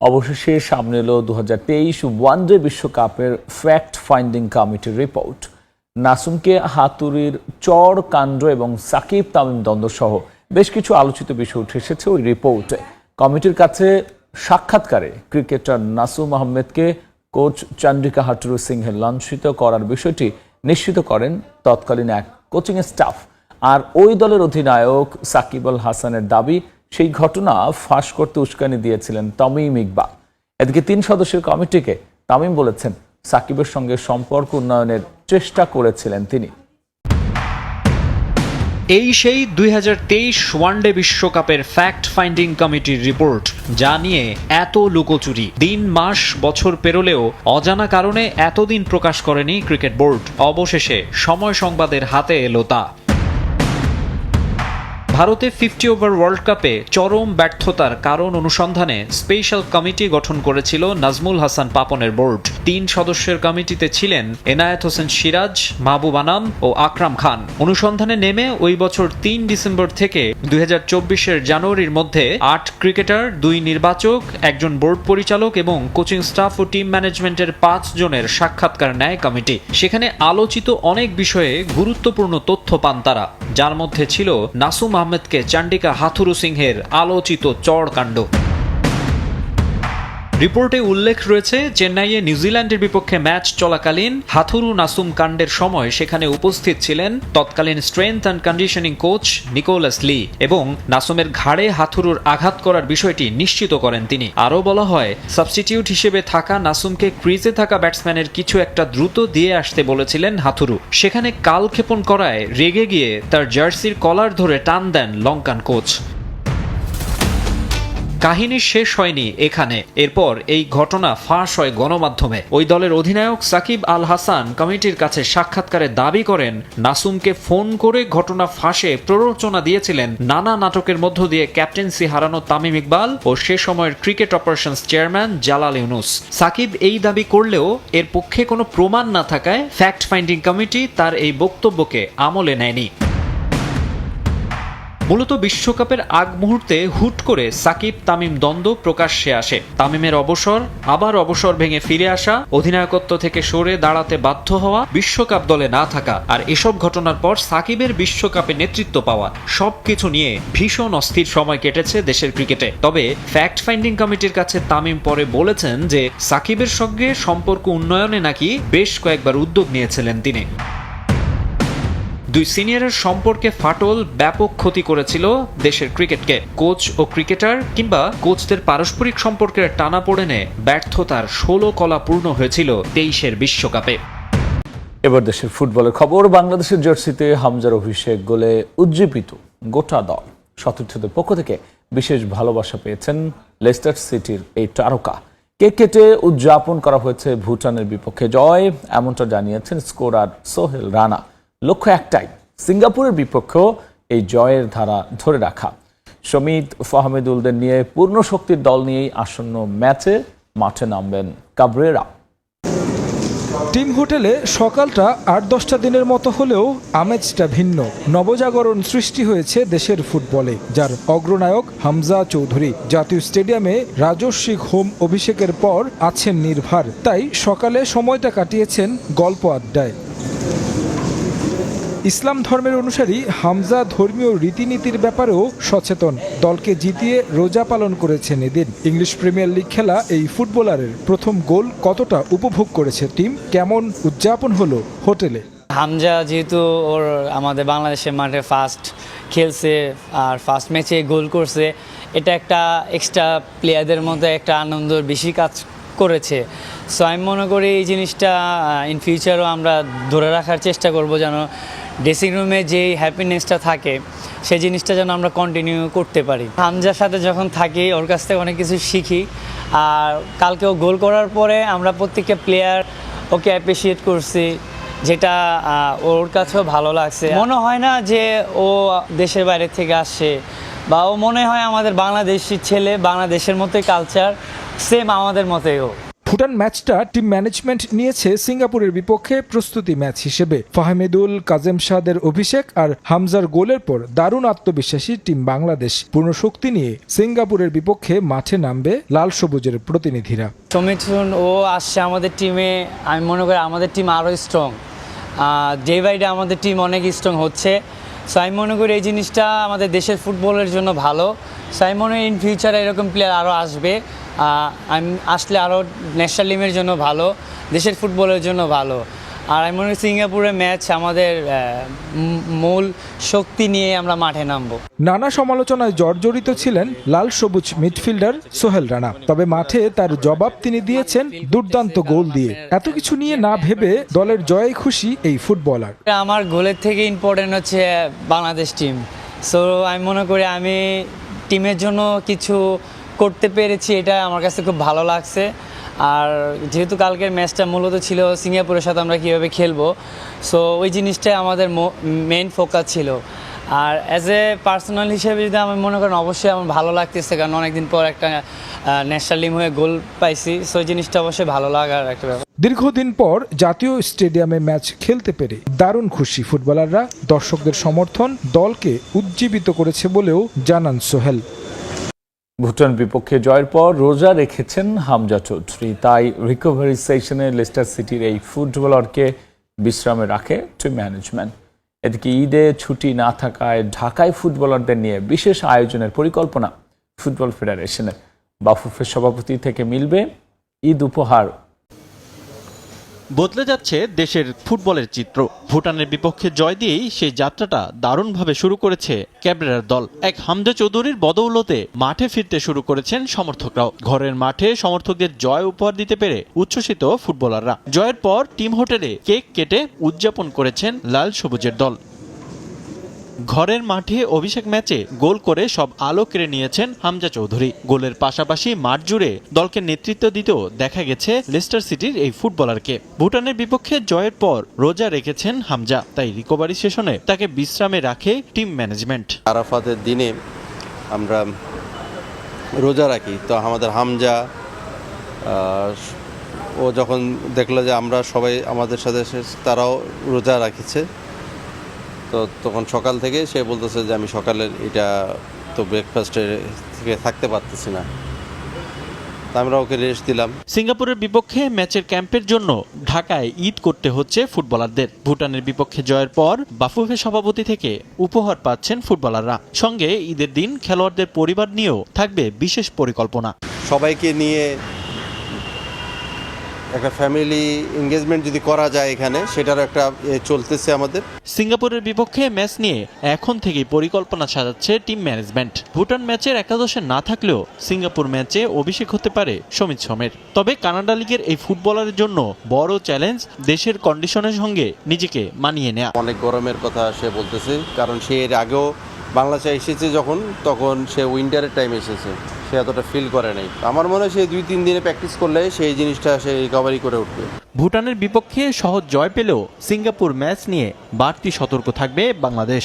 অবশেষে সামনে এলো দু হাজার তেইশ ওয়ানডে বিশ্বকাপের ফ্যাক্ট ফাইন্ডিং কমিটির রিপোর্ট নাসুমকে হাতুড়ির চর কাণ্ড এবং সাকিব তামিম দ্বন্দ্ব সহ বেশ কিছু আলোচিত বিষয় উঠে এসেছে ওই রিপোর্টে কমিটির কাছে সাক্ষাৎকারে ক্রিকেটার নাসুম আহমেদকে কোচ চন্দ্রিকা হাটুরু সিংহে লাঞ্ছিত করার বিষয়টি নিশ্চিত করেন তৎকালীন এক কোচিং স্টাফ। আর ওই দলের অধিনায়ক সাকিব আল হাসানের দাবি সেই ঘটনা ফাঁস করতে উস্কানি দিয়েছিলেন তামিম ইকবাল। এদিকে তিন সদস্যের কমিটিকে তামিম বলেছেন, সাকিবের সঙ্গে সম্পর্ক উন্নয়নের চেষ্টা করেছিলেন তিনি। এই সেই দুই ওয়ানডে বিশ্বকাপের ফ্যাক্ট ফাইন্ডিং কমিটির রিপোর্ট, যা নিয়ে এত লুকোচুরি। দিন, মাস, বছর পেরোলেও অজানা কারণে এতদিন প্রকাশ করেনি ক্রিকেট বোর্ড। অবশেষে সময় সংবাদের হাতে এলো তা। ভারতে ফিফটি ওভার ওয়ার্ল্ড কাপে চরম ব্যর্থতার কারণ অনুসন্ধানে স্পেশাল কমিটি গঠন করেছিল নাজমুল হাসান পাপনের বোর্ড। তিন সদস্যের কমিটিতে ছিলেন এনায়েত হোসেন সিরাজ, মাহবুব আনাম ও আকরাম খান। অনুসন্ধানে নেমে ওই বছর তিন ডিসেম্বর থেকে দুই হাজার জানুয়ারির মধ্যে আট ক্রিকেটার, দুই নির্বাচক, একজন বোর্ড পরিচালক এবং কোচিং স্টাফ ও টিম ম্যানেজমেন্টের পাঁচ জনের সাক্ষাৎকার নেয় কমিটি। সেখানে আলোচিত অনেক বিষয়ে গুরুত্বপূর্ণ তথ্য পান তারা। যার মধ্যে ছিল নাসুম আহমেদকে চান্ডিকা হাথুরু সিংহের আলোচিত চড়কাণ্ড রিপোর্টে উল্লেখ রয়েছে, চেন্নাইয়ে নিউজিল্যান্ডের বিপক্ষে ম্যাচ চলাকালীন হাথুরু নাসুম কাণ্ডের সময় সেখানে উপস্থিত ছিলেন তৎকালীন strength and conditioning coach Nicholas Lee এবং নাসুমের ঘাড়ে হাথুরুর আঘাত করার বিষয়টি নিশ্চিত করেন তিনি। আরও বলা হয় সাবস্টিটিউট হিসেবে থাকা নাসুমকে ক্রিজে থাকা ব্যাটসম্যানের কিছু একটা দ্রুত দিয়ে আসতে বলেছিলেন হাথুরু। সেখানে কালক্ষেপণ করায় রেগে গিয়ে তার জার্সির কলার ধরে টান দেন লঙ্কান কোচ কাহিনী শেষ হয়নি এখানে। এরপর এই ঘটনা ফাঁস হয় গণমাধ্যমে। ওই দলের অধিনায়ক সাকিব আল হাসান কমিটির কাছে সাক্ষাৎকারে দাবি করেন, নাসুমকে ফোন করে ঘটনা ফাঁসে প্ররোচনা দিয়েছিলেন। নানা নাটকের মধ্য দিয়ে ক্যাপ্টেন্সি হারানো তামিম ইকবাল ও সে সময়ের cricket operations chairman Jalal Yunus. Shakib এই দাবি করলেও এর পক্ষে কোনো প্রমাণ না থাকায় ফ্যাক্ট ফাইন্ডিং কমিটি তার এই বক্তব্যকে আমলে নেয়নি। মূলত বিশ্বকাপের আগ মুহূর্তে হুট করে সাকিব তামিম দ্বন্দ্ব প্রকাশ্যে আসে। তামিমের অবসর, আবার অবসর ভেঙে ফিরে আসা, অধিনায়কত্ব থেকে সরে দাঁড়াতে বাধ্য হওয়া, বিশ্বকাপ দলে না থাকা আর এসব ঘটনার পর সাকিবের বিশ্বকাপে নেতৃত্ব পাওয়া সবকিছু নিয়ে ভীষণ অস্থির সময় কেটেছে দেশের ক্রিকেটে। তবে ফ্যাক্ট ফাইন্ডিং কমিটির কাছে তামিম পরে বলেছেন যে সাকিবের সঙ্গে সম্পর্ক উন্নয়নে নাকি বেশ কয়েকবার উদ্যোগ নিয়েছিলেন তিনি। দুই সিনিয়রের সম্পর্কে ফাটল ব্যাপক ক্ষতি করেছিল দেশের ক্রিকেটকে। কোচ ও ক্রিকেটার কিংবা কোচদের পারস্পরিক সম্পর্কের টানা পড়েনে ব্যর্থতার ষোলো কলা পূর্ণ হয়েছিল তেইশের বিশ্বকাপে। এবার দেশের ফুটবলের খবর, বাংলাদেশের জার্সিতে হামজার অভিষেক গোলে উজ্জীবিত গোটা দল। সতীর্থদের পক্ষ থেকে বিশেষ ভালোবাসা পেয়েছেন লেস্টার সিটির এই তারকা। কেক কেটে উদযাপন করা হয়েছে ভুটানের বিপক্ষে জয়, এমনটা জানিয়েছেন স্কোরার সোহেল রানা। লক্ষ্য একটাই, সিঙ্গাপুরের বিপক্ষেও এই জয়ের ধারা ধরে রাখা। সমিত ফাহমেদুলদের নিয়ে পূর্ণ শক্তির দল নিয়েই আসন্ন ম্যাচে মাঠে নামবেন কাবরেরা। টিম হোটেলে সকালটা আট দশটা দিনের মতো হলেও আমেজটা ভিন্ন, নবজাগরণ সৃষ্টি হয়েছে দেশের ফুটবলে, যার অগ্রনায়ক হামজা চৌধুরী। জাতীয় স্টেডিয়ামে রাজস্বিক হোম অভিষেকের পর আছেন নির্ভার, তাই সকালে সময়টা কাটিয়েছেন গল্প আড্ডায়। ইসলাম ধর্মের অনুসারী হামজা ধর্মীয় রীতিনীতির ব্যাপারেও সচেতন। দলকে জিতিয়ে রোজা পালন করেছেন এদিন। ইংলিশ প্রিমিয়ার লিগ খেলা এই ফুটবলারের প্রথম গোল কতটা উপভোগ করেছে টিম? কেমন উদযাপন হলো হোটেলে? হামজা যেহেতু ওর আমাদের বাংলাদেশের মাঠে ফার্স্ট খেলছে আর ফার্স্ট ম্যাচে গোল করছে, এটা একটা এক্সট্রা প্লেয়ারদের মধ্যে একটা আনন্দর বেশি কাজ করেছে। সো আমি মনে করি এই জিনিসটা ইন ফিউচারও আমরা ধরে রাখার চেষ্টা করব যেন ড্রেসিং রুমে যেই হ্যাপিনেসটা থাকে সেই জিনিসটা যেন আমরা কন্টিনিউ করতে পারি। হামজার সাথে যখন থাকি, ওর কাছ থেকে অনেক কিছু শিখি। আর কালকেও গোল করার পরে আমরা প্রত্যেকটা প্লেয়ার ওকে অ্যাপ্রিসিয়েট করছি, যেটা ওর কাছেও ভালো লাগছে। মনে হয় না যে ও দেশের বাইরে থেকে আসে, বা ও মনে হয় আমাদের বাংলাদেশি ছেলে, বাংলাদেশের মতোই কালচার সেম আমাদের মতোই ও ভুটান ম্যাচটা টিম ম্যানেজমেন্ট নিয়েছে সিঙ্গাপুরের বিপক্ষে প্রস্তুতি ম্যাচ হিসেবে। ফাহমেদুল কাজেম শাহদের অভিষেক আর হামজার গোলের পর দারুণ আত্মবিশ্বাসী টিম বাংলাদেশ। পূর্ণ শক্তি নিয়ে সিঙ্গাপুরের বিপক্ষে মাঠে নামবে লাল সবুজের প্রতিনিধিরা। সমিথুন ও আসছে আমাদের টিমে আমি মনে করি আমাদের টিম আরও স্ট্রং ডে বাই ডে আমাদের টিম অনেক স্ট্রং হচ্ছে। সো আমি মনে করি এই জিনিসটা আমাদের দেশের ফুটবলের জন্য ভালো। সো আমি মনে করি ইন ফিউচারে এরকম প্লেয়ার আরও আসবে। আমি আসলে আরও ন্যাশনাল টিমের জন্য ভালো দেশের ফুটবলের জন্য ভালো। আর আমি মনে করি সিঙ্গাপুরের ম্যাচ আমাদের মূল শক্তি নিয়ে আমরা মাঠে নামবো। নানা সমালোচনায় জর্জরিত ছিলেন লাল সবুজ মিডফিল্ডার সোহেল রানা। তবে মাঠে তার জবাব তিনি দিয়েছেন দুর্দান্ত গোল দিয়ে। এত কিছু নিয়ে না ভেবে দলের জয়ে খুশি এই ফুটবলার। আমার গোলের থেকে ইম্পর্টেন্ট হচ্ছে বাংলাদেশ টিম সো আমি মনে করি আমি টিমের জন্য কিছু করতে পেরেছি, এটা আমার কাছে খুব ভালো লাগছে। আর যেহেতু কালকের ম্যাচটা মূলত ছিল সিঙ্গাপুরের সাথে আমরা কীভাবে খেলব সো ওই জিনিসটাই আমাদের মেইন ফোকাস ছিল। আর অ্যাজ এ পার্সোনাল হিসেবে যদি আমি মনে করেন, অবশ্যই আমার ভালো লাগতেছে, কারণ অনেকদিন পর একটা ন্যাশনাল টিম হয়ে গোল পাইছি সো জিনিসটা অবশ্যই ভালো লাগার একটা ব্যাপার। দীর্ঘদিন পর জাতীয় স্টেডিয়ামে ম্যাচ খেলতে পেরে দারুণ খুশি ফুটবলাররা। দর্শকদের সমর্থন দলকে উজ্জীবিত করেছে বলেও জানান সোহেল। ভুটান বিপক্ষে জয়ের পর রোজা রেখেছেন হামজা চৌধুরী। তাই রিকভারি সেশনে লেস্টার সিটির এই ফুটবলারকে বিশ্রামে রাখে টিম ম্যানেজমেন্ট এদিকে ঈদে ছুটি না থাকায় ঢাকায় ফুটবলারদের নিয়ে বিশেষ আয়োজনের পরিকল্পনা ফুটবল ফেডারেশনের। বাফুফের সভাপতি থেকে মিলবে ঈদ উপহার। বদলে যাচ্ছে দেশের ফুটবলের চিত্র। ভুটানের বিপক্ষে জয় দিয়েই সেই যাত্রাটা দারুণভাবে শুরু করেছে ক্যাবরেরার দল। এক হামজা চৌধুরীর বদৌলতে মাঠে ফিরতে শুরু করেছেন সমর্থকরাও। ঘরের মাঠে সমর্থকদের জয় উপহার দিতে পেরে উচ্ছ্বসিত ফুটবলাররা। জয়ের পর টিম হোটেলে কেক কেটে উদযাপন করেছেন লাল সবুজের দল। ঘরের মাঠে অভিষেক ম্যাচে গোল করে সব আলো কেড়ে নিয়েছেন হামজা চৌধুরী। গোলের পাশাপাশি মাঠ জুড়ে দলকে নেতৃত্ব দিতেও দেখা গেছে লেস্টার সিটির এই ফুটবলারকে। ভুটানের বিপক্ষে জয়ের পর রোজা রেখেছেন হামজা, তাই রিকভারি সেশনে তাকে বিশ্রামে রাখে টিম ম্যানেজমেন্ট। আরাফাতের দিনে আমরা রোজা রাখি, তো আমাদের হামজা ও যখন দেখল যে আমরা সবাই আমাদের সাথে তারাও রোজা রাখিছে তো তখন সকাল থেকে সে বলতেছে যে আমি সকালের এটা তো ব্রেকফাস্টে থেকে থাকতে পারতেছি না। তা আমরা ওকে রেস্ট দিলাম। সিঙ্গাপুরের বিপক্ষে ম্যাচের ক্যাম্পের জন্য ঢাকায় ঈদ করতে হচ্ছে ফুটবলারদের। ভুটানের বিপক্ষে জয়ের পর বাফুফে সভাপতি থেকে উপহার পাচ্ছেন ফুটবলাররা। সঙ্গে ঈদের দিন খেলোয়াড়দের পরিবার নিয়েও থাকবে বিশেষ পরিকল্পনা। সবাইকে নিয়ে একটা ফ্যামিলি এঙ্গেজমেন্ট যদি করা যায় এখানে সেটারও একটা চলতেছে আমাদের। সিঙ্গাপুরের বিপক্ষে ম্যাচ নিয়ে এখন থেকেই পরিকল্পনা সাজাচ্ছে টিম ম্যানেজমেন্ট ভুটান ম্যাচের একাদশে না থাকলেও সিঙ্গাপুর ম্যাচে অভিষেক হতে পারে সমিত সমের। তবে কানাডা লিগের এই ফুটবলারের জন্য বড় চ্যালেঞ্জ দেশের কন্ডিশনের সঙ্গে নিজেকে মানিয়ে নেওয়া অনেক গরমের কথা সে বলতেছে কারণ সে এর আগেও বাংলাদেশে এসেছে যখন তখন সে উইন্টারের টাইম এসেছে। সে এতটা ফিল করে নাই। আমার মনে হয় সে দুই, তিন দিনে প্র্যাকটিস করলে সেই জিনিসটা সে রিকভারি করে উঠবে। ভুটানের বিপক্ষে সহজ জয় পেলেও সিঙ্গাপুর ম্যাচ নিয়ে বাড়তি সতর্ক থাকবে বাংলাদেশ।